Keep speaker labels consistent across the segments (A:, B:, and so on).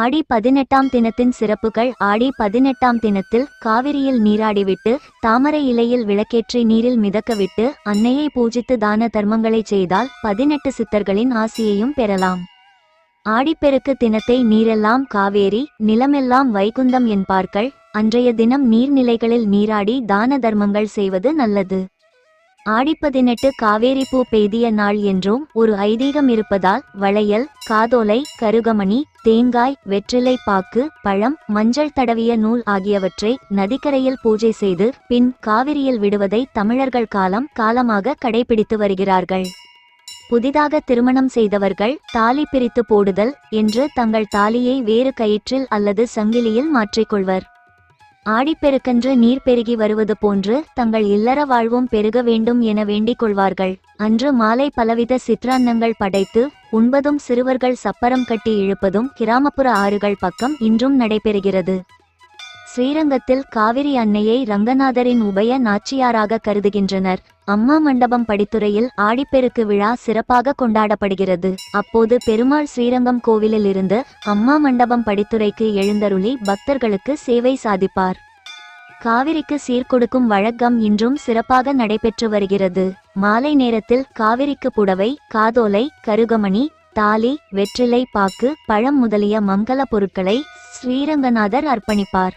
A: ஆடி பதினெட்டாம் தினத்தின் சிறப்புகள் ஆடி பதினெட்டாம் தினத்தில் காவிரியில் நீராடிவிட்டு தாமரை இலையில் விளக்கேற்றி நீரில் மிதக்கவிட்டு அன்னையை பூஜித்து தான தர்மங்களை செய்தால் பதினெட்டு சித்தர்களின் ஆசியையும் பெறலாம். ஆடிப்பெருக்கு தினத்தை நீரெல்லாம் காவேரி நிலமெல்லாம் வைகுந்தம் என்பார்கள். அன்றைய தினம் நீர்நிலைகளில் நீராடி தான தர்மங்கள் செய்வது நல்லது. ஆடிப்பதினெட்டு காவேரி பூ பெய்திய நாள் என்றும் ஒரு ஐதீகம் இருப்பதால் வளையல் காதோலை கருகமணி தேங்காய் வெற்றிலை பாக்கு பழம் மஞ்சள் தடவிய நூல் ஆகியவற்றை நதிக்கரையில் பூஜை செய்து பின் காவிரியில் விடுவதை தமிழர்கள் காலம் காலமாக கடைபிடித்து வருகிறார்கள். புதிதாக திருமணம் செய்தவர்கள் தாலி பிரித்து போடுதல் என்று தங்கள் தாலியை வேறு கயிற்றில் அல்லது சங்கிலியில் மாற்றிக்கொள்வர். ஆடிப்பெருக்கன்று நீர் பெருகி வருவது போன்று தங்கள் இல்லற வாழ்வும் பெருக வேண்டும் என வேண்டிக் கொள்வார்கள். அன்று மாலை பலவித சிற்றான்னங்கள் படைத்து உண்பதும் சிறுவர்கள் சப்பரம் கட்டி இழுப்பதும் கிராமப்புற ஆறுகள் பக்கம் இன்றும் நடைபெறுகிறது. ஸ்ரீரங்கத்தில் காவிரி அன்னையை ரங்கநாதரின் உபய நாச்சியாராக கருதுகின்றனர். அம்மா மண்டபம் படித்துறையில் ஆடிப்பெருக்கு விழா சிறப்பாக கொண்டாடப்படுகிறது. அப்போது பெருமாள் ஸ்ரீரங்கம் கோவிலில் இருந்து அம்மா மண்டபம் படித்துறைக்கு எழுந்தருளி பக்தர்களுக்கு சேவை சாதிப்பார். காவிரிக்கு சீர்கொடுக்கும் வழக்கம் இன்றும் சிறப்பாக நடைபெற்று வருகிறது. மாலை நேரத்தில் காவிரிக்கு புடவை காதோலை கருகமணி தாலி வெற்றிலை பாக்கு பழம் முதலிய மங்கள பொருட்களை ஸ்ரீரங்கநாதர் அர்ப்பணிப்பார்.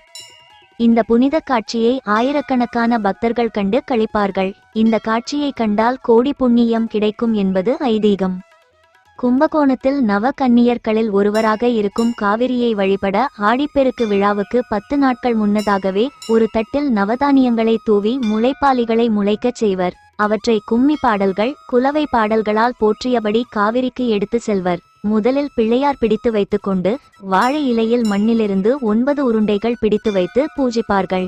A: இந்த புனித காட்சியை ஆயிரக்கணக்கான பக்தர்கள் கண்டு கழிப்பார்கள் இந்த காட்சியை கண்டால் கோடி புண்ணியம் கிடைக்கும் என்பது ஐதீகம். கும்பகோணத்தில் நவ கன்னியர்களில் ஒருவராக இருக்கும் காவிரியை வழிபட ஆடிப்பெருக்கு விழாவுக்கு பத்து நாட்கள் முன்னதாகவே ஒரு தட்டில் நவதானியங்களை தூவி முளைப்பாலிகளை முளைக்கச் செய்வர். அவற்றை கும்மி பாடல்கள் குலவை பாடல்களால் போற்றியபடி காவிரிக்கு எடுத்து செல்வர். முதலில் பிள்ளையார் பிடித்து வைத்துக்கொண்டு வாழை இலையில் மண்ணிலிருந்து ஒன்பது உருண்டைகள் பிடித்து வைத்து பூஜிப்பார்கள்.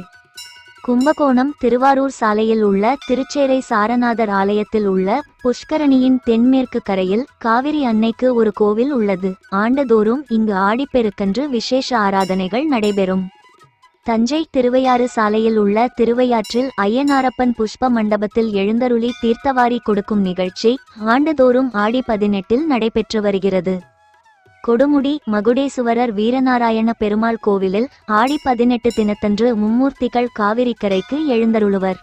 A: கும்பகோணம் திருவாரூர் சாலையில் உள்ள திருச்சேரை சாரநாதர் ஆலயத்தில் உள்ள புஷ்கரணியின் தென்மேற்கு கரையில் காவிரி அன்னைக்கு ஒரு கோவில் உள்ளது. ஆண்டுதோறும் இங்கு ஆடிப்பெருக்கன்று விசேஷ ஆராதனைகள் நடைபெறும். தஞ்சை திருவையாறு சாலையில் உள்ள திருவையாற்றில் ஐயனாரப்பன் புஷ்ப மண்டபத்தில் எழுந்தருளி தீர்த்தவாரி கொடுக்கும் நிகழ்ச்சி ஆண்டுதோறும் ஆடி பதினெட்டில் நடைபெற்று வருகிறது. கொடுமுடி மகுடேசுவரர் வீரநாராயண பெருமாள் கோவிலில் ஆடி பதினெட்டு தினத்தன்று மும்மூர்த்திகள் காவிரிக்கரைக்கு எழுந்தருளுவர்.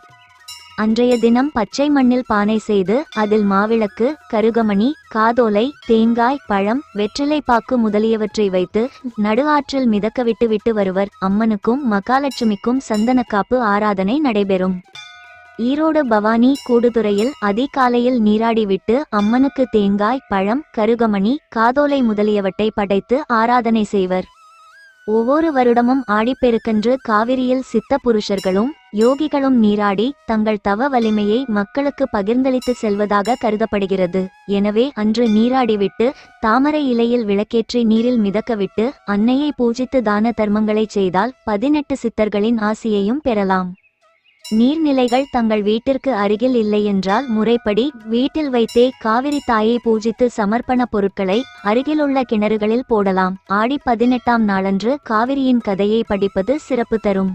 A: அன்றைய தினம் பச்சை மண்ணில் பானை செய்து அதில் மாவிளக்கு கருகமணி காதோலை தேங்காய் பழம் வெற்றிலை பாக்கு முதலியவற்றை வைத்து நடு ஆற்றில் மிதக்கவிட்டு விட்டு வருவர். அம்மனுக்கும் மகாலட்சுமிக்கும் சந்தனக்காப்பு ஆராதனை நடைபெறும். ஈரோடு பவானி கூடுதுறையில் அதிகாலையில் நீராடிவிட்டு அம்மனுக்கு தேங்காய் பழம் கருகமணி காதோலை முதலியவற்றை படைத்து ஆராதனை செய்வர். ஒவ்வொரு வருடமும் ஆடிப்பெருக்கன்று காவிரியில் சித்த புருஷர்களும் யோகிகளும் நீராடி தங்கள் தவ வலிமையை மக்களுக்கு பகிர்ந்தளித்து செல்வதாக கருதப்படுகிறது. எனவே அன்று நீராடிவிட்டு தாமரை இலையில் விளக்கேற்றி நீரில் மிதக்கவிட்டு அன்னையை பூஜித்து தான தர்மங்களை செய்தால் பதினெட்டு சித்தர்களின் ஆசியையும் பெறலாம். நீர்நிலைகள் தங்கள் வீட்டிற்கு அருகில் இல்லையென்றால் முறைப்படி வீட்டில் வைத்தே காவிரி தாயை பூஜித்து சமர்ப்பண பொருட்களை அருகிலுள்ள கிணறுகளில் போடலாம். ஆடி பதினெட்டாம் நாளன்று காவிரியின் கதையை படிப்பது சிறப்பு தரும்.